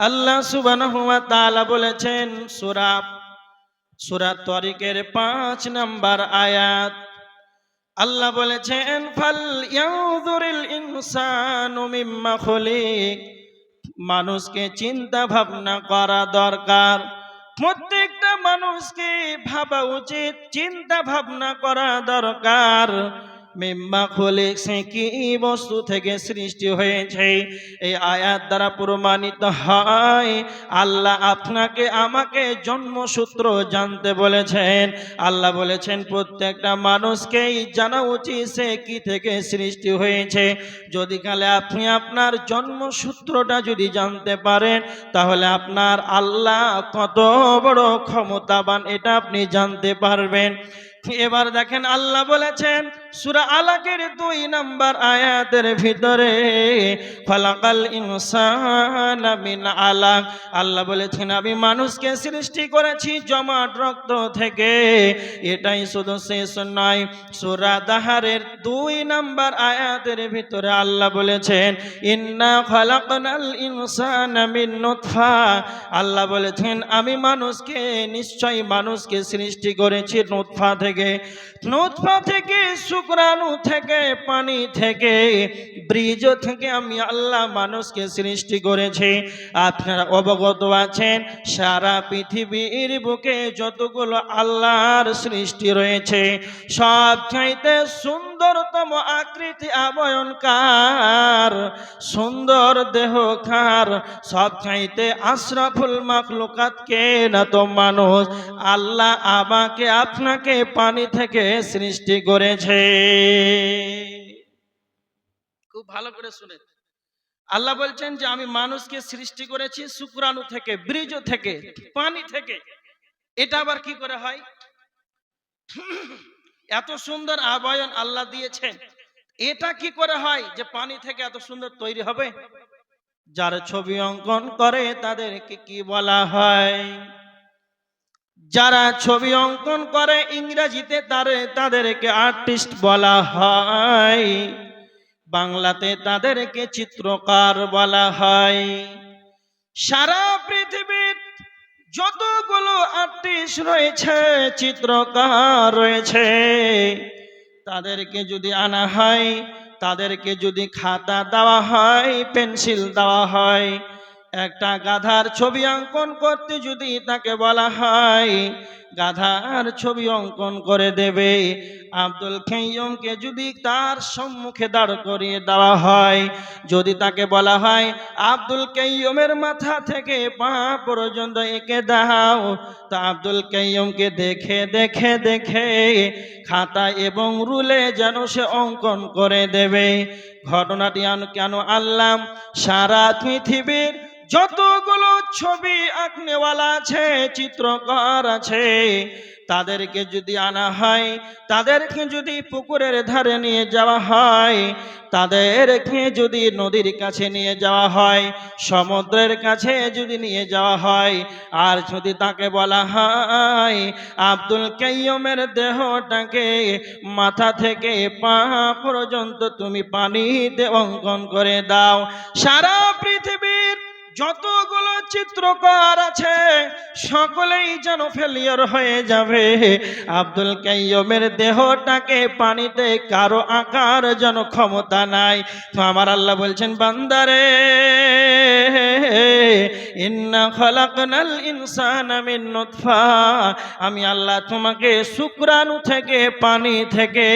আল্লাহ তাআলা বলেছেন, সুরা সুরা তরিকের পাঁচ নাম্বার আয়াত। আল্লাহ বলেছেন, ফাল ইয়ানজুরিল ইনসানু মিম্মা খুলিক। মানুষকে চিন্তা ভাবনা করা দরকার। প্রত্যেকটা মানুষকে ভাবা উচিত, চিন্তা ভাবনা করা দরকার। মিম্মা খুলে সে কি বস্তু থেকে সৃষ্টি হয়েছে। এই আয়াত দ্বারা প্রমাণিত হয়, আল্লাহ আপনাকে আমাকে জন্মসূত্র জানতে বলেছেন। আল্লাহ বলেছেন, প্রত্যেকটা মানুষকেই জানা উচিত সে কি থেকে সৃষ্টি হয়েছে। যদি কালে আপনি আপনার জন্মসূত্রটা যদি জানতে পারেন, তাহলে আপনার আল্লাহ কত বড় ক্ষমতাবান, এটা আপনি জানতে পারবেন। এবার দেখেন, আল্লাহ বলেছেন সুরা আলাকের দুই নাম্বার আয়াতের ভিতরে ফালাকাল ইনসান মিন আলাক। আল্লাহ বলেছেন, আমি মানুষকে সৃষ্টি করেছি জমাট রক্ত থেকে। এটাই শুধু শেষ নয়। সুরা দাহারের দুই নাম্বার আয়াতের ভিতরে আল্লাহ বলেছেন, ইন্না খালাকনাল ইনসানা মিন নুতফা। আল্লাহ বলেছেন, আমি মানুষকে, নিশ্চয়ই মানুষকে সৃষ্টি করেছি নুতফা থেকে। নুতফা থেকে শুক্রাণু থেকে, পানি থেকে বীজ থেকে আমি আল্লাহ মানুষকে সৃষ্টি করেছি। আপনারা অবগত আছেন, সারা পৃথিবীর বুকে যতগুলো আল্লাহর সৃষ্টি রয়েছে সব চাইতে সুন্দরতম আকৃতি আবয়নকার, সুন্দর দেহকার সব চাইতে আশরাফুল মাখলুকাত কে না তো মানুষ, আল্লাহ আমাকে আপনাকে পানি থেকে সৃষ্টি করেছে। খুব ভালো করে শুনে। আল্লাহ বলছেন যে, আমি মানুষকে সৃষ্টি করেছি শুক্রাণু থেকে বীজ থেকে, পানি থেকে। এটা আবার কি করে হয়? এত সুন্দর আবয়ন আল্লাহ দিয়েছেন। এটা কি করে হয় যে, পানি থেকে এত সুন্দর তৈরি হবে? যার ছবি অঙ্কন করে তাদেরকে কি বলা হয়? যারা ছবি অঙ্কন করে ইংরেজিতে, তারে, তাদেরকে আর্টিস্ট বলা হয়। বাংলাতে তাদেরকে চিত্রকার বলা হয়। সারা পৃথিবীর যতগুলো আর্টিস্ট রয়েছে, চিত্রকার রয়েছে, তাদেরকে যদি আনা হয়, তাদেরকে যদি খাতা দেওয়া হয়, পেন্সিল দেওয়া হয় একটা গাধার ছবি অঙ্কন করতে যদি তাকে বলা হয়, গাধার ছবি অঙ্কন করে দেবে। আব্দুল খেয়মকে যদি তার সম্মুখে দাঁড় করিয়ে দেওয়া হয়, যদি তাকে বলা হয়, আব্দুল কাইয়মের মাথা থেকে পা পর্যন্ত এঁকে দাও, তা আব্দুল কাইয়মকে দেখে দেখে দেখে খাতা এবং রুলে যেন সে অঙ্কন করে দেবে। ঘটনাটি কেন আনলাম? সারা পৃথিবীর যতগুলো ছবি আঁকনেওয়ালা আছে, চিত্রকর আছে, তাদেরকে যদি আনা হয়, তাদেরকে যদি পুকুরের ধারে নিয়ে যাওয়া হয়, তাদেরকে যদি নদীর কাছে নিয়ে যাওয়া হয়, সমুদ্রের কাছে যদি নিয়ে যাওয়া হয়, আর যদি তাকে বলা হয়, আব্দুল কাইয়মের দেহটাকে মাথা থেকে পা পর্যন্ত তুমি পানিতে অঙ্কন করে দাও। সারা পৃথিবীর যতগুলো চিত্রকর আছে, সকলেই যেন ফেলিয়র হয়ে যাবে। আব্দুল কাইয়মের দেহটাকে পানিতে কারও আকার যেন ক্ষমতা নাই। তো আমার আল্লাহ বলছেন, বান্দারে ইন্না আমি আল্লাহ তোমাকে শুক্রাণু থেকে, পানি থেকে,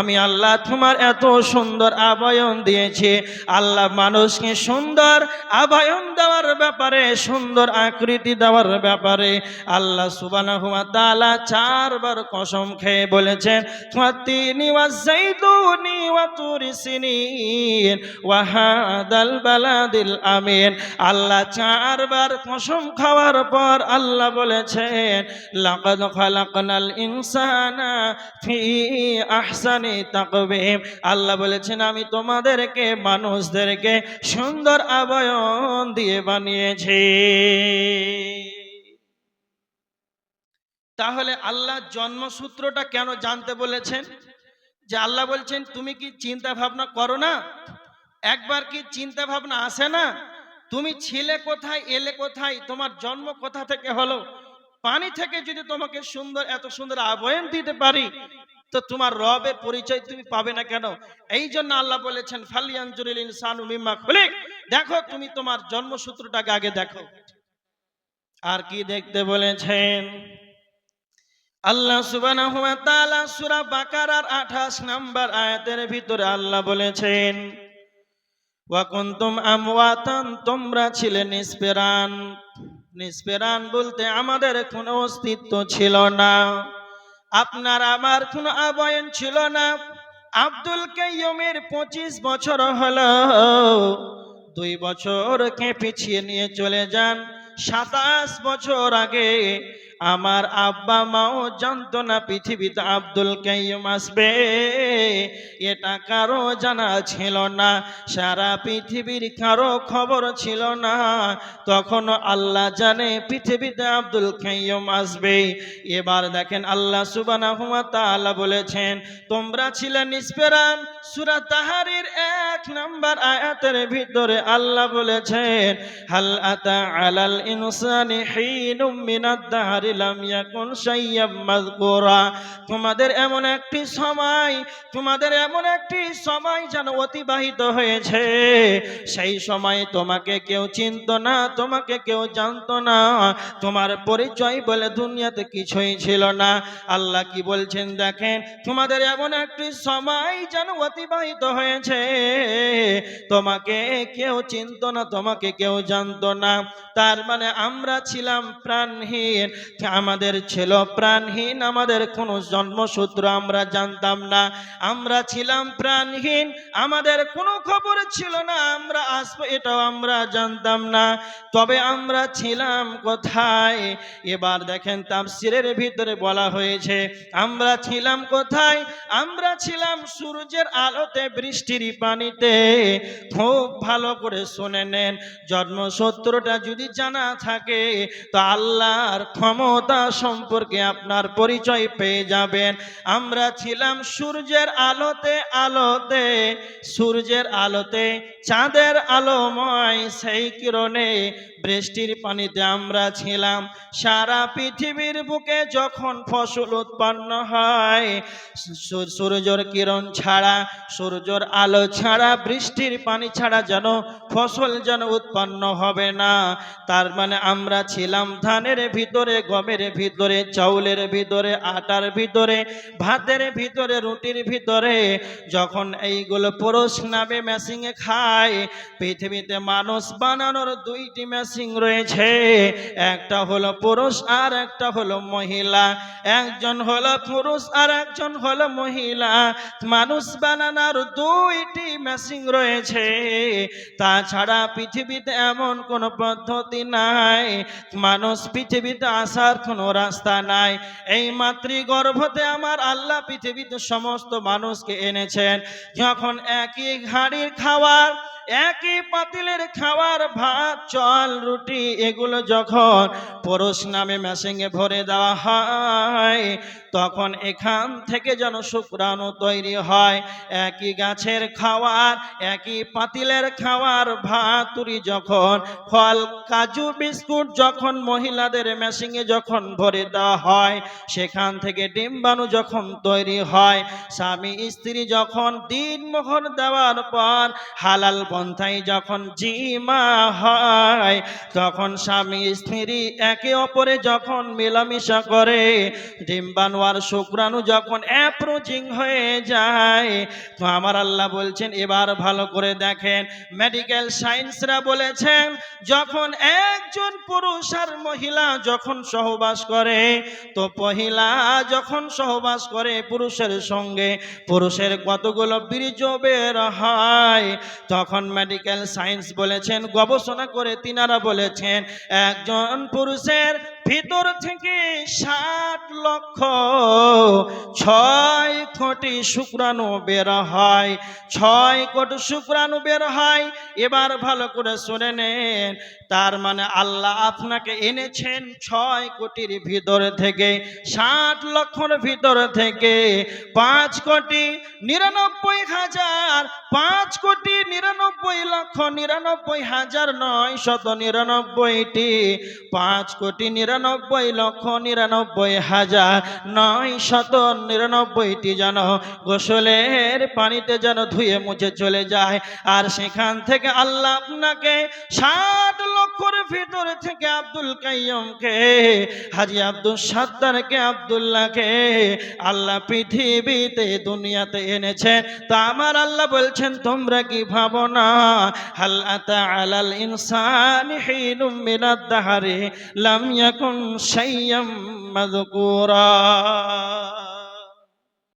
আমি আল্লাহ তোমার এত সুন্দর আবয়ন দিয়েছি। আল্লাহ মানুষকে সুন্দর আবয়ন দেওয়ার ব্যাপারে, সুন্দর আকৃতি দেওয়ার ব্যাপারে আল্লাহ সুবহানাহু ওয়া তাআলা চারবার কসম খেয়ে বলেছেন, ফাতিনি ওয়াজাইতুনি ওয়া তুরি সিনিন ওয়া হাদাল আমিন। আল্লাহ চারবার কসম খাওয়ার পর আল্লাহ বলেছেন, লাকাদ খালাকনাল ইনসানা ফি আহসানি তাকবীম আল্লাহ বলেছেন, আমি তোমাদেরকে, মানুষদেরকে সুন্দর আবয়ন দিয়ে বানিয়েছি। তাহলে আল্লাহ জন্মসূত্রটা কেন জানতে বলেছেন? যে আল্লাহ বলছেন, তুমি কি চিন্তা ভাবনা করো না? একবার কি চিন্তা ভাবনা আসে না? তুমি ছিলে কোথায়, এলে কোথায়, তোমার জন্ম কোথা থেকে হলো? পানি থেকে যদি তোমাকে সুন্দর, এত সুন্দর আবয়ন দিতে পারি, তো তোমার রবের পরিচয় তুমি পাবে না কেন? এই জন্য আল্লাহ বলেছেন, ফালিয়ানজুরিল ইনসানু মিম্মা খুলিক। দেখো, তুমি তোমার জন্মসূত্রটাকে আগে দেখো। আর কি দেখতে বলেছেন? আল্লাহ সুবহানাহু ওয়া তাআলা সূরা বাকারার 28 নাম্বার আয়াতের ভিতরে আল্লাহ বলেছেন ওয়া কুনতুম আমওয়াতান, তোমরা ছিলে নিষ্পেরান নিষ্পেরান বলতে আমাদের কোনো অস্তিত্ব ছিল না। আপনার আমার কোনো আবয়ন ছিল না। আব্দুল কাইয়ুমের পঁচিশ বছর হলো। দুই বছরকে পিছিয়ে নিয়ে চলে যান। সাতাশ বছর আগে আমার আব্বা মাও জানতো না পৃথিবীতে আব্দুল কাইয়ুম আসবে। এটা কারও জানা ছিল না, সারা পৃথিবীর কারও খবর ছিল না। তখন আল্লাহ জানে পৃথিবীতে আব্দুল কাইয়ুম আসবে। এবার দেখেন আল্লাহ সুবহানাহু ওয়া তাআলা বলেছেন, তোমরা ছিলে নিষ্পেরান সূরা তাহারির এক নাম্বার আয়াতের ভিতরে আল্লাহ বলেছেন, হাল আতা আলাল ইনসানি হিনুম মিনাদ দাহরি লাম ইয়াকুন শাইয়্যাম মাযকুরা। তোমাদের এমন একটি সময়, তোমাদের এমন একটি সময় যেন অতিবাহিত হয়েছে। সেই সময় তোমাকে কেউ চিনত না, তোমাকে কেউ জানতো না। তোমার পরিচয় বলে দুনিয়াতে কিছুই ছিল না। আল্লাহ কি বলছেন দেখেন, তোমাদের এমন একটি সময় যেন অতিবাহিত হয়েছে। তোমাকে কেউ চিনত না, তোমাকে কেউ জানতো না। তার মানে আমরা ছিলাম প্রাণহীন। আমাদের ছিল প্রাণহীন, আমাদের কোনো জন্মসূত্র আমরা জানতাম না। আমরা ছিলাম প্রাণহীন, আমাদের কোনো খবর ছিল না, আমরা আসব এটাও আমরা জানতাম না। তবে আমরা ছিলাম কোথায়? এবার দেখেন তাফসিরের ভিতরে বলা হয়েছে, আমরা ছিলাম কোথায়? আমরা ছিলাম সূর্যের আলোতে, বৃষ্টির পানিতে। খুব ভালো করে শুনে নেন, জন্মসূত্রটা যদি জানা থাকে, তো আল্লাহর ক্ষমতা সম্পর্কে আপনার পরিচয় পেয়ে যাবেন। আমরা ছিলাম সূর্যের আলোতে আলোতে, সূর্যের আলোতে চাঁদের আলোময় সেই কিরণে বৃষ্টির পানিতে আমরা ছিলাম। সারা পৃথিবীর বুকে যখন ফসল উৎপন্ন হয় সূর্যর কিরণ ছাড়া, সূর্যর আলো ছাড়া, বৃষ্টির পানি ছাড়া যেন ফসল যেন উৎপন্ন হবে না। তার মানে আমরা ছিলাম ধানের ভিতরে, গমের ভিতরে, চাউলের ভিতরে, আটার ভিতরে, ভাতের ভিতরে, রুটির ভিতরে। যখন এইগুলো পুরুষ নামে মেশিনে খায়, পৃথিবীতে মানুষ বানানোর দুইটি মেশিন রয়েছে। একটা হলো পুরুষ আর একটা হলো মহিলা। একজন হলো পুরুষ আর একজন হলো মহিলা। মানুষ বানানোর দুইটি মেশিন রয়েছে। তাছাড়া পৃথিবীতে এমন কোনো পদ্ধতি নাই। মানুষ পৃথিবীতে আসার কোনো রাস্তা নাই। এই মাতৃগর্ভতে আমার আল্লাহ পৃথিবীতে সমস্ত মানুষকে এনেছেন। যখন একই ঘাড়ির খাবার একই পাতিলের খাওয়ার ভাত চল রুটি এগুলো যখন পরশ নামে মেশিংয়ে ভরে দেওয়া হয় তখন এখান থেকে যেন শুক্রাণু তৈরি হয়। একই গাছের খাওয়ার, একই পাতিলের খাওয়ার ভাতুরি যখন, ফল, কাজু, বিস্কুট যখন মহিলাদের মেশিংয়ে যখন ভরে দেওয়া হয়, সেখান থেকে ডিম্বাণু যখন তৈরি হয়, স্বামী, স্ত্রী যখন দিন মোহর দেওয়ার পর, হালাল পন্থায় যখন জিমা হয়, তখন স্বামী, স্ত্রী একে অপরে যখন মেলামেশা করে, ডিম্বাণু আর শুক্রাণু যখন অ্যাপ্রোচিং হয়ে যায়, তো আমার আল্লাহ বলছেন, এবার ভালো করে দেখেন। মেডিকেল সায়েন্সরা বলেছেন, যখন একজন পুরুষ আর মহিলা যখন সহবাস করে, তো মহিলা যখন সহবাস করে পুরুষের সঙ্গে, পুরুষের কতগুলো বীর্য বের হয়? তখন মেডিকেল সায়েন্স বলেছেন, গবেষণা করে তিনারা বলেছেন, একজন পুরুষের ভিতর থেকে ষাট লক্ষ, ছয় কোটি শুক্রাণু বের হয়, ছয় কোটি শুক্রাণু বের হয়। এবার ভালো করে শুনে নেন, তার মানে আল্লাহ আপনাকে এনেছেন ছয় কোটির ভিতর থেকে, ষাট লক্ষর ভিতর থেকে, পাঁচ কোটি নিরানব্বই হাজার পাঁচ কোটি নিরানব্বই লক্ষ নিরানব্বই হাজার নয় শত নিরানব্বইটি। পাঁচ কোটি নিরানব্বই লক্ষ নিরানব্বই হাজার নয় শত নিরানব্বইটি যেন গোসলের পানিতে যেন ধুয়ে মুছে চলে যায়। আর সেখান থেকে আল্লাহ আপনাকে ষাট লক্ষর ভিতরে থেকে আব্দুল কাইয়মকে হাজি আব্দুল সাত্তারকে আব্দুল্লাহকে আল্লাহ পৃথিবীতে, দুনিয়াতে এনেছে। তা আমার আল্লাহ বলছেন, তোমরা কি ভাবো না? হাল আলাল ইনসানি হিনুম মিনাদ দাহারে, লাম ইয়াকুন শাইয়াম মাযকুরা।